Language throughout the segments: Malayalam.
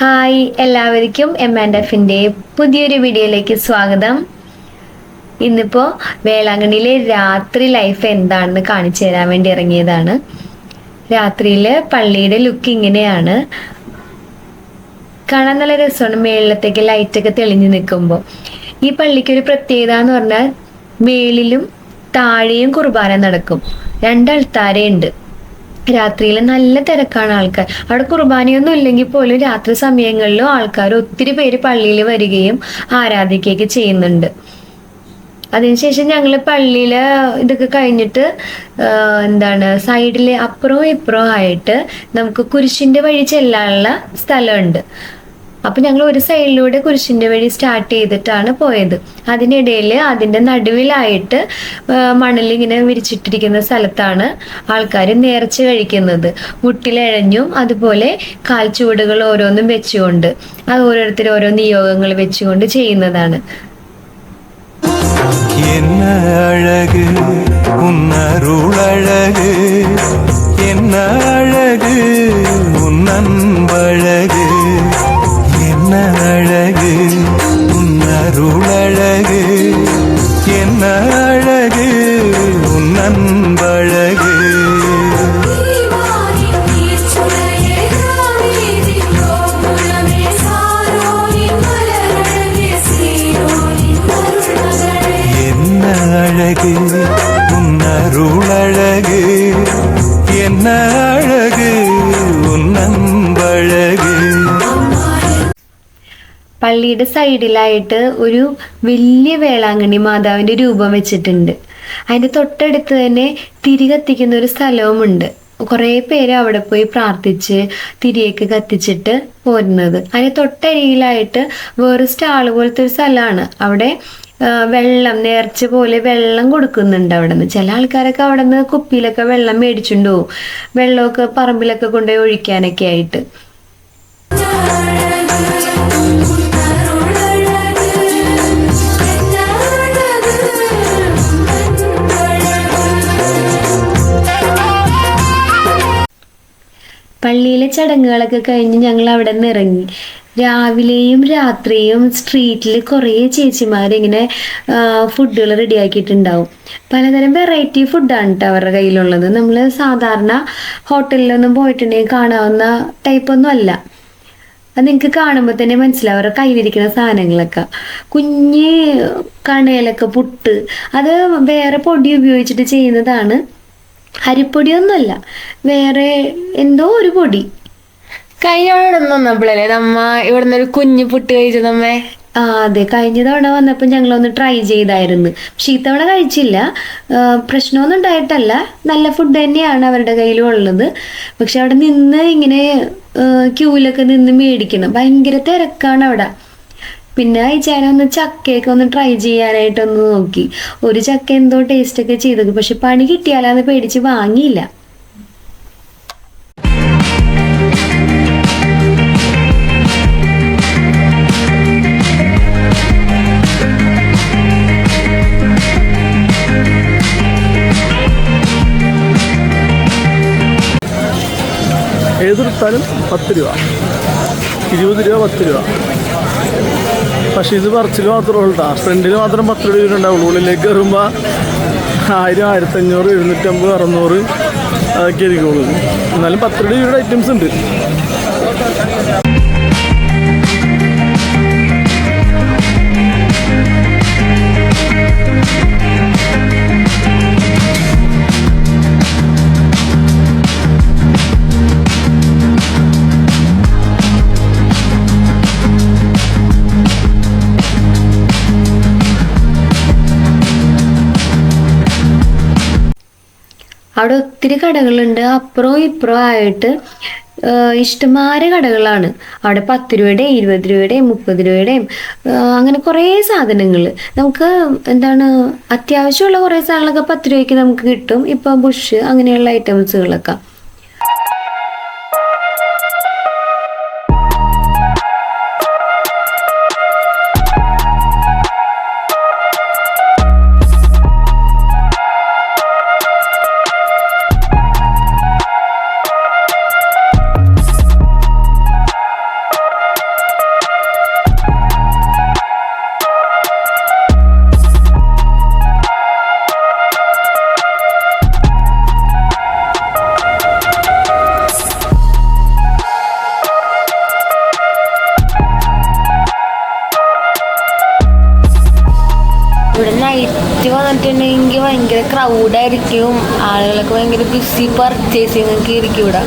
ഹായ് എല്ലാവർക്കും എം ആൻഡ് എഫിന്റെ പുതിയൊരു വീഡിയോയിലേക്ക് സ്വാഗതം. ഇന്നിപ്പോൾ വേളാങ്കണ്ണിയിലെ രാത്രി ലൈഫ് എന്താണെന്ന് കാണിച്ചു തരാൻ വേണ്ടി ഇറങ്ങിയതാണ്. രാത്രിയിൽ പള്ളിയുടെ ലുക്ക് ഇങ്ങനെയാണ്. കാണാൻ നല്ല രസമാണ് മേളിലത്തേക്ക് ലൈറ്റൊക്കെ തെളിഞ്ഞു നിൽക്കുമ്പോൾ ഈ പള്ളിക്ക് ഒരു പ്രത്യേകത എന്ന് പറഞ്ഞാൽ മേളിലും താഴെയും കുർബാന നടക്കും. രണ്ട് അൾത്താരയുണ്ട് രാത്രിയിൽ നല്ല തിരക്കാണ് ആൾക്കാർ. അവിടെ കുർബാനയൊന്നും ഇല്ലെങ്കിൽ പോലും രാത്രി സമയങ്ങളിലും ആൾക്കാർ ഒത്തിരി പേര് പള്ളിയിൽ വരികയും ആരാധിക്കുകയൊക്കെ ചെയ്യുന്നുണ്ട്. അതിനുശേഷം ഞങ്ങൾ പള്ളിയിൽ ഇതൊക്കെ കഴിഞ്ഞിട്ട് എന്താണ് സൈഡിൽ അപ്പുറവും ഇപ്പുറവും ആയിട്ട് നമുക്ക് കുരിശിന്റെ വഴി ചെല്ലാനുള്ള സ്ഥലമുണ്ട്. അപ്പൊ ഞങ്ങൾ ഒരു സൈഡിലൂടെ കുരിശിന്റെ വഴി സ്റ്റാർട്ട് ചെയ്തിട്ടാണ് പോയത് അതിനിടയിൽ അതിന്റെ നടുവിലായിട്ട് ആ, മണലിങ്ങനെ വിരിച്ചിട്ടിരിക്കുന്ന സ്ഥലത്താണ് ആൾക്കാർ നേർച്ച കഴിക്കുന്നത് മുട്ടിലെഴഞ്ഞും അതുപോലെ കാൽച്ചുവടുകൾ ഓരോന്നും വെച്ചുകൊണ്ട് അത് ഓരോരുത്തർ ഓരോ നിയോഗങ്ങൾ വെച്ചുകൊണ്ട് ചെയ്യുന്നതാണ് என்ன அழகு உன்னருளழகு என்ன அழகு உன் அன்பழகு என்ன அழகு உன்னருளழகு என்ன அழகு உன்னன்பழகு. പള്ളിയുടെ സൈഡിലായിട്ട് ഒരു വലിയ വേളാങ്കണ്ണി മാതാവിന്റെ രൂപം വെച്ചിട്ടുണ്ട്. അതിന്റെ തൊട്ടടുത്ത് തന്നെ തിരി കത്തിക്കുന്ന ഒരു സ്ഥലവുമുണ്ട്. കുറേ പേര് അവിടെ പോയി പ്രാർത്ഥിച്ച് തിരിയേക്ക് കത്തിച്ചിട്ട് പോരുന്നത്. അതിന് തൊട്ടരിയിലായിട്ട് വേറെ സ്റ്റാൾ പോലത്തെ ഒരു സ്ഥലമാണ്. അവിടെ വെള്ളം നേർച്ച പോലെ വെള്ളം കൊടുക്കുന്നുണ്ട് അവിടെ നിന്ന് ചില ആൾക്കാരൊക്കെ അവിടെ നിന്ന് കുപ്പിയിലൊക്കെ വെള്ളം മേടിച്ചിട്ടുണ്ടോ വെള്ളമൊക്കെ പറമ്പിലൊക്കെ കൊണ്ടുപോയി ഒഴിക്കാനൊക്കെ ആയിട്ട്. പള്ളിയിലെ ചടങ്ങുകളൊക്കെ കഴിഞ്ഞ് ഞങ്ങൾ അവിടെ നിന്ന് ഇറങ്ങി. രാവിലെയും രാത്രിയും സ്ട്രീറ്റിൽ കുറേ ചേച്ചിമാരിങ്ങനെ ഫുഡുകൾ റെഡിയാക്കിയിട്ടുണ്ടാവും പലതരം വെറൈറ്റി ഫുഡാണ് കേട്ടോ അവരുടെ കയ്യിലുള്ളത്. നമ്മൾ സാധാരണ ഹോട്ടലിലൊന്നും പോയിട്ടുണ്ടെങ്കിൽ കാണാവുന്ന ടൈപ്പൊന്നും അല്ല. അത് നിങ്ങൾക്ക് കാണുമ്പോൾ തന്നെ മനസ്സിലാവും അവരുടെ കയ്യിലിരിക്കുന്ന സാധനങ്ങളൊക്കെ. കുഞ്ഞ് കണയിലൊക്കെ പുട്ട്. അത് വേറെ പൊടി ഉപയോഗിച്ചിട്ട് ചെയ്യുന്നതാണ്. അരിപ്പൊടിയൊന്നുമല്ല. വേറെ എന്തോ ഒരു പൊടി. കഴിഞ്ഞ തവണ വന്നപ്പോഴല്ലേ? നമ്മ ഇവിടുന്ന് ഒരു കുഞ്ഞു പുട്ട് കഴിച്ചു നമ്മെ ആ അതെ. കഴിഞ്ഞ തവണ വന്നപ്പോൾ ഞങ്ങളൊന്ന് ട്രൈ ചെയ്തായിരുന്നു. പക്ഷെ ഇത്തവണ കഴിച്ചില്ല. പ്രശ്നമൊന്നും ഉണ്ടായിട്ടല്ല. നല്ല ഫുഡ് തന്നെയാണ് അവരുടെ കയ്യിലും ഉള്ളത്. പക്ഷെ അവിടെ നിന്ന് ഇങ്ങനെ ക്യൂവിലൊക്കെ നിന്ന് മേടിക്കണം. ഭയങ്കര തിരക്കാണ് അവിടെ. പിന്നെ അയച്ചാൽ ഒന്ന് ചക്കയൊക്കെ ഒന്ന് ട്രൈ ചെയ്യാനായിട്ടൊന്ന് നോക്കി. ഒരു ചക്ക എന്തോ ടേസ്റ്റ് ഒക്കെ ചെയ്തത്. പക്ഷെ പണി കിട്ടിയാലാന്ന് പേടിച്ച് വാങ്ങിയില്ല. എതിർത്താലും പത്ത് രൂപ. ഇരുപത് രൂപ പത്ത് രൂപ. പക്ഷേ ഇത് പറച്ചിൽ മാത്രമേ ഉള്ളൂ ഫ്രണ്ടിൽ മാത്രം പത്ത് രൂപ ഉണ്ടാവുള്ളൂ ഉള്ളിലേക്ക് കയറുമ്പോൾ ആയിരം ആയിരത്തഞ്ഞൂറ് എഴുന്നൂറ്റമ്പത് അറുന്നൂറ് അതൊക്കെ ആയിരിക്കുള്ളൂ. എന്നാലും പത്ത് രൂപയുടെ ഐറ്റംസ് ഉണ്ട്. അവിടെ ഒത്തിരി കടകളുണ്ട്. അപ്പുറവും ഇപ്പുറവും ആയിട്ട് ഇഷ്ടമാരെ കടകളാണ്. അവിടെ പത്ത് രൂപയുടെയും ഇരുപത് രൂപയുടെയും മുപ്പത് രൂപയുടെയും അങ്ങനെ കുറേ സാധനങ്ങൾ നമുക്ക് എന്താണ് അത്യാവശ്യമുള്ള കുറേ സാധനങ്ങളൊക്കെ പത്ത് രൂപയ്ക്ക് നമുക്ക് കിട്ടും. ഇപ്പം ബുഷ് അങ്ങനെയുള്ള ഐറ്റംസുകളൊക്കെ. ഇവിടെ നൈറ്റ് വന്നിട്ടുണ്ടെങ്കിൽ ഭയങ്കര ക്രൗഡായിരിക്കും ആളുകളൊക്കെ ഭയങ്കര ബിസി പർച്ചേസിങ്ങൊക്കെ ആയിരിക്കും ഇവിടെ.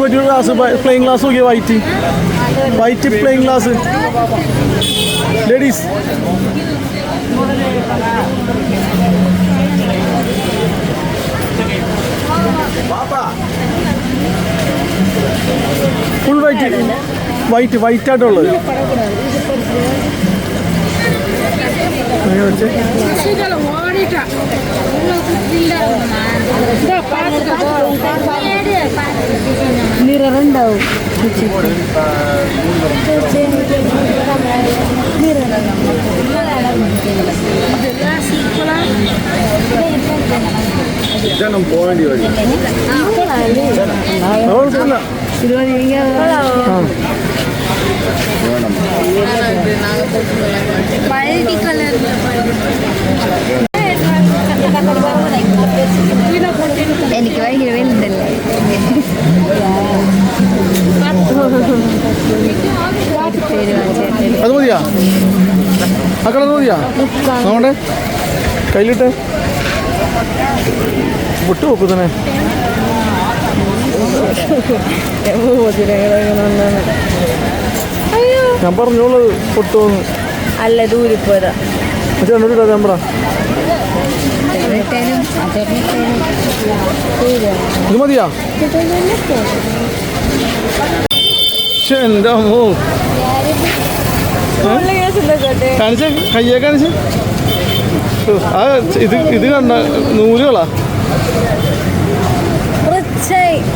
പറ്റിയ ഗ്ലാസ് പ്ലെയിങ് ഗ്ലാസ് നോക്കിയ white white plain glass ladies full white white white ആയിട്ടുള്ളത്. വെച്ചേ മിറർ ഉണ്ടാവും കുഴപ്പമില്ല ആ എനിക്ക് മതിയാ നോണ്ടേ കയ്യിലിട്ട് വിട്ടു നോക്കൂ തന്നെ ഞാൻ പറഞ്ഞോളൂ പൊട്ടുവന്ന്. അല്ല ദൂരിപ്പോരാ ഞാൻ പറ. ഇത് മതിയാ? എന്റെ അമ്മോ. കാണിച്ച കയ്യെ കാണിച്ച്. ആ ഇത് ഇത് കണ്ട നൂലുകളാ.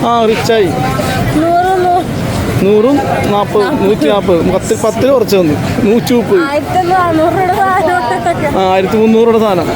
ആ റിച്ചായി. നൂറും നാൽപ്പത് നൂറ്റി നാൽപ്പത് പത്ത് പത്തിൽ കുറച്ച് വന്നു നൂറ്റി മുപ്പത്. ആയിരത്തി മുന്നൂറുടെ സാധനം.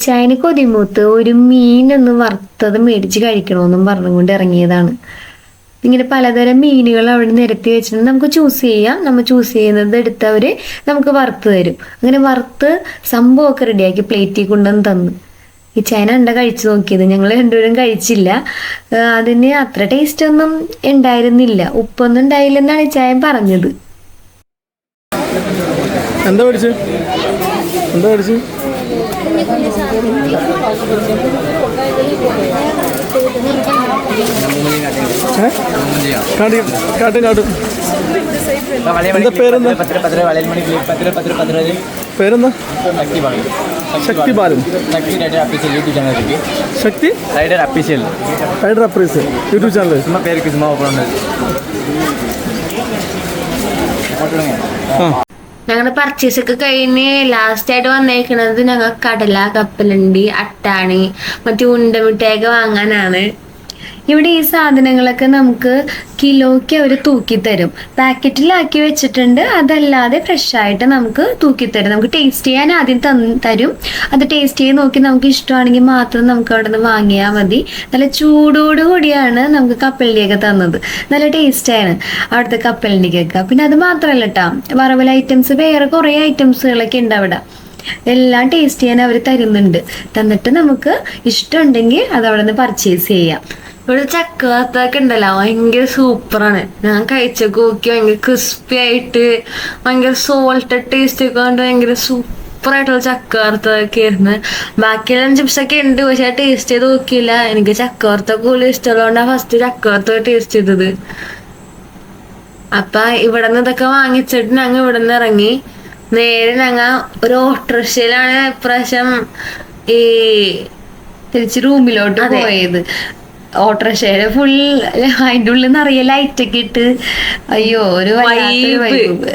ഇച്ചായന് കൊതിമൂത്ത് ഒരു മീനൊന്ന് വറുത്തത് മേടിച്ച് കഴിക്കണമെന്നും പറഞ്ഞുകൊണ്ട് ഇറങ്ങിയതാണ്. ഇങ്ങനെ പലതരം മീനുകൾ അവിടെ നിരത്തി വെച്ചിട്ടുണ്ട്. നമുക്ക് ചൂസ് ചെയ്യാം. നമ്മൾ ചൂസ് ചെയ്യുന്നത് എടുത്തവർ നമുക്ക് വറുത്ത് തരും. അങ്ങനെ വറുത്ത് സംഭവമൊക്കെ റെഡിയാക്കി പ്ലേറ്റിൽ കൊണ്ടുവന്ന് തന്നു. ചൈന അണ്ട കഴിച്ചു നോക്കിയത്? ഞങ്ങൾ രണ്ടുപേരും കഴിച്ചില്ല. അതിന് അത്ര ടേസ്റ്റ് ഒന്നും ഉണ്ടായിരുന്നില്ല. ഉപ്പൊന്നും ഉണ്ടായില്ലെന്നാണ് ഈ ചായ പറഞ്ഞത്. എന്താ പഠിച്ചു എന്താ പഠിച്ച് കാട്ടും കാട്ടും എന്താ പേരെന്താ? പേരെന്താ? Shakti Balan Shakti? Rider official rider official YouTube channel പേര് കിസ്മ ഓപ്പൺ ആ. ഞങ്ങളുടെ പർച്ചേസ് ഒക്കെ കഴിഞ്ഞ് ലാസ്റ്റ് ആയിട്ട് വന്നേക്കണത് ഞങ്ങൾ കടല കപ്പലണ്ടി അട്ടാണി മറ്റു ഉണ്ടമിഠായൊക്കെ വാങ്ങാനാണ്. ഇവിടെ ഈ സാധനങ്ങളൊക്കെ നമുക്ക് കിലോയ്ക്ക് അവർ തൂക്കിത്തരും. പാക്കറ്റിലാക്കി വെച്ചിട്ടുണ്ട്. അതല്ലാതെ ഫ്രഷ് ആയിട്ട് നമുക്ക് തൂക്കിത്തരും. നമുക്ക് ടേസ്റ്റ് ചെയ്യാൻ ആദ്യം തരും. അത് ടേസ്റ്റ് ചെയ്ത് നോക്കി നമുക്ക് ഇഷ്ടമാണെങ്കിൽ മാത്രം നമുക്ക് അവിടെ നിന്ന് വാങ്ങിയാൽ മതി. നല്ല ചൂടോടുകൂടിയാണ് നമുക്ക് കപ്പലിന്റെയൊക്കെ തന്നത്. നല്ല ടേസ്റ്റാണ് അവിടുത്തെ കപ്പലിന്റെയൊക്കെ. പിന്നെ അത് മാത്രമല്ല കേട്ടോ വറവൽ ഐറ്റംസ് വേറെ കുറേ ഐറ്റംസുകളൊക്കെ ഉണ്ട് അവിടെ. എല്ലാം ടേസ്റ്റ് ചെയ്യാൻ അവർ തരുന്നുണ്ട്. തന്നിട്ട് നമുക്ക് ഇഷ്ടമുണ്ടെങ്കിൽ അത് അവിടെ നിന്ന് പർച്ചേസ് ചെയ്യാം. ഇവിടെ ചക്ക വറുത്തൊക്കെ ഉണ്ടല്ലോ ഭയങ്കര സൂപ്പറാണ്. ഞാൻ കഴിച്ച കൂക്കി ഭയങ്കര ക്രിസ്പി ആയിട്ട് ഭയങ്കര സോൾട്ടഡ് ടേസ്റ്റ് ഒക്കെ കൊണ്ട് ഭയങ്കര സൂപ്പർ ആയിട്ടുള്ള ചക്ക വറുത്തതൊക്കെ ആയിരുന്നു. ബാക്കിയെല്ലാം ചിപ്സ് ഒക്കെ ഉണ്ട് പക്ഷെ ടേസ്റ്റ് ചെയ്ത് നോക്കിയില്ല. എനിക്ക് ചക്ക വറുത്ത കൂടുതൽ ഇഷ്ടമുള്ളതുകൊണ്ടാണ് ഫസ്റ്റ് ചക്ക വറുത്ത ടേസ്റ്റ് ചെയ്തത്. അപ്പൊ ഇവിടെ നിന്ന് ഇതൊക്കെ വാങ്ങിച്ചിട്ട് ഞങ്ങൾ ഇവിടെ നിന്ന് ഇറങ്ങി. നേരെ ഞങ്ങ ഒരു ഓട്ടോറിക്ഷയിലാണ് ഇപ്രാവശ്യം ഈ തിരിച്ച് റൂമിലോട്ട്. പോയത്. ഓട്ടോറിക്ഷയിൽ ഫുൾ അതിന്റെ ഉള്ളിൽ നിറയെ ലൈറ്റ് ഒക്കെ ഇട്ട്. അയ്യോ ഒരു.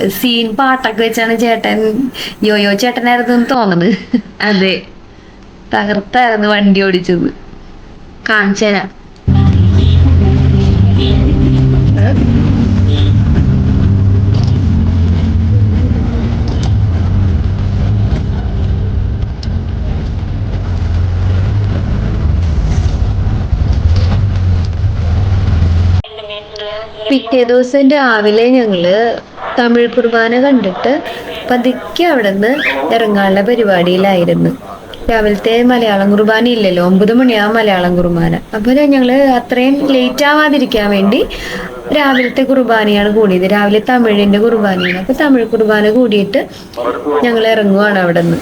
സീൻ പാട്ടൊക്കെ വെച്ചാണ് ചേട്ടൻ യോയോ ചേട്ടനായിരുന്നു തോന്നുന്നത്. അതെ. തകർത്തായിരുന്നു വണ്ടി ഓടിച്ചത്. കാണിച്ചു തരാം. പിറ്റേ ദിവസം രാവിലെ ഞങ്ങൾ തമിഴ് കുർബാന കണ്ടിട്ട് പതുക്കെ അവിടെ നിന്ന് ഇറങ്ങാനുള്ള പരിപാടിയിലായിരുന്നു. രാവിലത്തെ മലയാളം കുർബാന ഇല്ലല്ലോ ഒമ്പത് മണിയാ മലയാളം കുർബാന. അപ്പോൾ ഞങ്ങൾ അത്രയും ലേറ്റ് ആവാതിരിക്കാൻ വേണ്ടി രാവിലത്തെ കുർബാനയാണ് കൂടിയത്. രാവിലെ തമിഴിന്റെ കുർബാനയാണ്. അപ്പൊ തമിഴ് കുർബാന കൂടിയിട്ട് ഞങ്ങൾ ഇറങ്ങുവാണ് അവിടെ നിന്ന്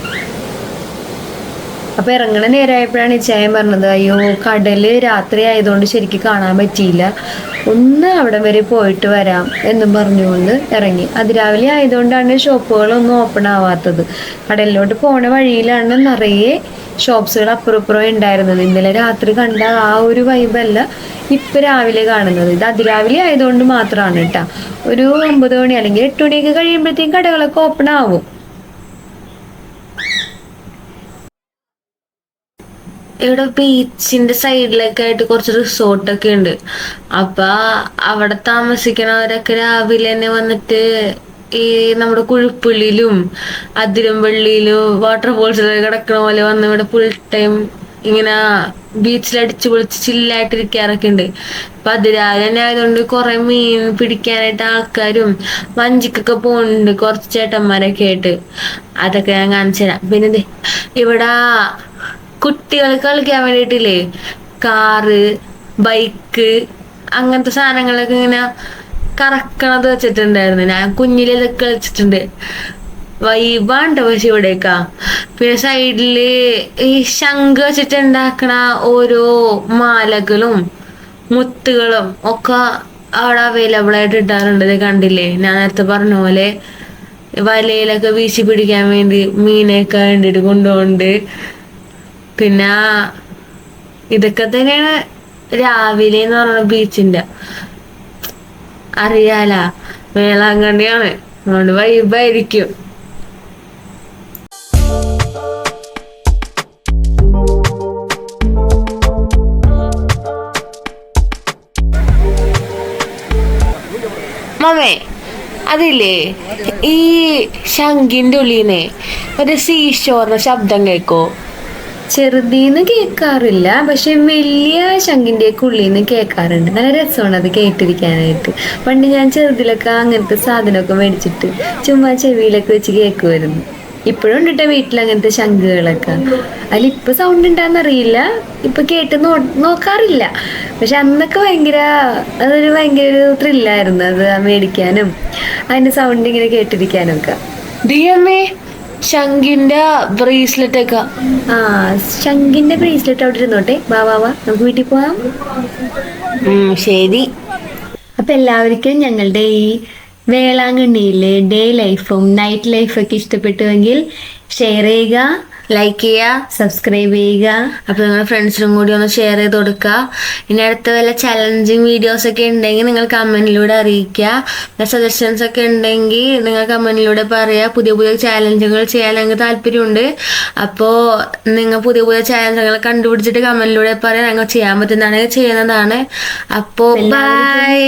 അപ്പൊ ഇറങ്ങണ നേരമായപ്പോഴാണ് ഇച്ചായൻ പറഞ്ഞത് അയ്യോ കടൽ രാത്രി ആയതുകൊണ്ട് ശരിക്കും കാണാൻ പറ്റിയില്ല. ഒന്ന് അവിടെ വരെ പോയിട്ട് വരാം എന്നും പറഞ്ഞുകൊണ്ട് ഇറങ്ങി. അതിരാവിലെ ആയതുകൊണ്ടാണ് ഷോപ്പുകളൊന്നും ഓപ്പൺ ആവാത്തത്. കടലിലോട്ട് പോണ വഴിയിലാണ് നിറയെ ഷോപ്സുകൾ അപ്പുറം ഇപ്പുറം ഉണ്ടായിരുന്നത്. ഇന്നലെ രാത്രി കണ്ട ആ ഒരു വൈബല്ല ഇപ്പൊ രാവിലെ കാണുന്നത്. ഇത് അതിരാവിലെ ആയതുകൊണ്ട് മാത്രമാണ് കേട്ടാ ഒരു ഒമ്പത് മണി അല്ലെങ്കിൽ എട്ട് മണിയൊക്കെ കഴിയുമ്പോഴത്തേക്കും കടകളൊക്കെ ഓപ്പൺ ആവും. ഇവിടെ ബീച്ചിന്റെ സൈഡിലൊക്കെ ആയിട്ട് കുറച്ച് റിസോർട്ടൊക്കെ ഉണ്ട്. അപ്പൊ അവിടെ താമസിക്കണവരൊക്കെ രാവിലെ തന്നെ വന്നിട്ട് ഈ നമ്മുടെ കുഴിപ്പുള്ളിയിലും വാട്ടർ ഫോൾസിലൊക്കെ കിടക്കണ പോലെ വന്ന് ഇവിടെ ഫുൾ ടൈം ഇങ്ങനെ ബീച്ചിൽ അടിച്ചു പൊളിച്ച് ചില്ലായിട്ടിരിക്കാറൊക്കെ ഉണ്ട്. അപ്പൊ അതിരാവിലെ തന്നെ ആയതുകൊണ്ട് കുറെ മീൻ പിടിക്കാനായിട്ട് ആൾക്കാരും വഞ്ചിക്കൊക്കെ പോകുന്നുണ്ട് കുറച്ച് ചേട്ടന്മാരൊക്കെ ആയിട്ട്. അതൊക്കെ ഞാൻ കാണിച്ചു തരാം പിന്നെ ഇവിടെ കുട്ടികൾക്ക് കളിക്കാൻ വേണ്ടിട്ടില്ലേ കാറ് ബൈക്ക് അങ്ങനത്തെ സാധനങ്ങളൊക്കെ ഇങ്ങനെ കറക്കണത് വെച്ചിട്ടുണ്ടായിരുന്നു. ഞാൻ കുഞ്ഞിലൊക്കെ കളിച്ചിട്ടുണ്ട്. വൈബാണ്ട് പക്ഷെ ഇവിടേക്കാ. പിന്നെ സൈഡിൽ ഈ ശംഖ് വെച്ചിട്ട് ഉണ്ടാക്കണ ഓരോ മാലകളും മുത്തുകളും ഒക്കെ അവിടെ അവൈലബിൾ ആയിട്ട് ഇട്ടാറുണ്ട് ഇത് കണ്ടില്ലേ? ഞാൻ നേരത്തെ പറഞ്ഞ പോലെ വലയിലൊക്കെ വീശി പിടിക്കാൻ വേണ്ടി മീനൊക്കെ വേണ്ടിയിട്ട് കൊണ്ടുപോകുന്നുണ്ട്. പിന്നെ ഇതൊക്കെ തന്നെയാണ് രാവിലെ എന്ന് പറഞ്ഞ ബീച്ചിന്റെ അറിയാല വേളാങ്കണ്ണിയാണ്. അതുകൊണ്ട് വൈബായിരിക്കും മമ്മേ അതില്ലേ? ഈ ശങ്കിന്റെ ഉള്ളിനെ ഒരു സീഷോറിന്റെ ശബ്ദം കേക്കോ? ചെറുതീന്ന് കേൾക്കാറില്ല പക്ഷെ വലിയ ശങ്കിന്റെ ഉള്ളിന്ന് കേൾക്കാറുണ്ട് നല്ല രസമാണ് അത് കേട്ടിരിക്കാനായിട്ട്. പണ്ട് ഞാൻ ചെറുതിലൊക്കെ അങ്ങനത്തെ സാധനമൊക്കെ മേടിച്ചിട്ട് ചുമ്മാ ചെവിയിലൊക്കെ വെച്ച് കേൾക്കുമായിരുന്നു ഇപ്പോഴും ഉണ്ട് ട്ടോ വീട്ടിൽ അങ്ങനത്തെ ശങ്കുകളൊക്കെ അതിൽ ഇപ്പൊ സൗണ്ട് ഉണ്ടാന്നറിയില്ല ഇപ്പൊ കേട്ട് നോ നോക്കാറില്ല. പക്ഷെ അന്നൊക്കെ ഭയങ്കര അതൊരു ഭയങ്കര ഒരു ത്രില്ലായിരുന്നു അത് മേടിക്കാനും അതിന്റെ സൗണ്ട് ഇങ്ങനെ കേട്ടിരിക്കാനും ഒക്കെ എ ശംഖിന്റെ ബ്രേസ്ലെറ്റ് ഒക്കെ. ആ ശംഖിന്റെ ബ്രേസ്ലെറ്റ് അവിടെ ഇരുന്നോട്ടെ. വാ വാ വാ. നമുക്ക് വീട്ടിൽ പോവാം. ശരി. അപ്പൊ എല്ലാവർക്കും ഞങ്ങളുടെ ഈ വേളാങ്കണ്ണിയിലെ ഡേ ലൈഫും നൈറ്റ് ലൈഫൊക്കെ ഇഷ്ടപ്പെട്ടുവെങ്കിൽ ഷെയർ ചെയ്യുക. ലൈക്ക് ചെയ്യുക സബ്സ്ക്രൈബ് ചെയ്യുക. അപ്പൊ നിങ്ങളുടെ ഫ്രണ്ട്സിനും കൂടി ഒന്ന് ഷെയർ ചെയ്ത് കൊടുക്കുക ഇനി അടുത്ത വല്ല ചലഞ്ചിങ് വീഡിയോസ് ഒക്കെ ഉണ്ടെങ്കിൽ നിങ്ങൾ കമന്റിലൂടെ അറിയിക്കുക സജഷൻസ് ഒക്കെ ഉണ്ടെങ്കിൽ നിങ്ങൾ കമന്റിലൂടെ പറയുക പുതിയ പുതിയ ചാലഞ്ചുകൾ ചെയ്യാൻ ഞങ്ങൾക്ക് താല്പര്യമുണ്ട്. അപ്പോൾ നിങ്ങൾ പുതിയ പുതിയ ചാലഞ്ചുകൾ കണ്ടുപിടിച്ചിട്ട് കമന്റിലൂടെ പറയാം. ഞങ്ങൾ ചെയ്യാൻ പറ്റുന്നതാണ് ചെയ്യുന്നതാണ്. അപ്പോൾ ബൈ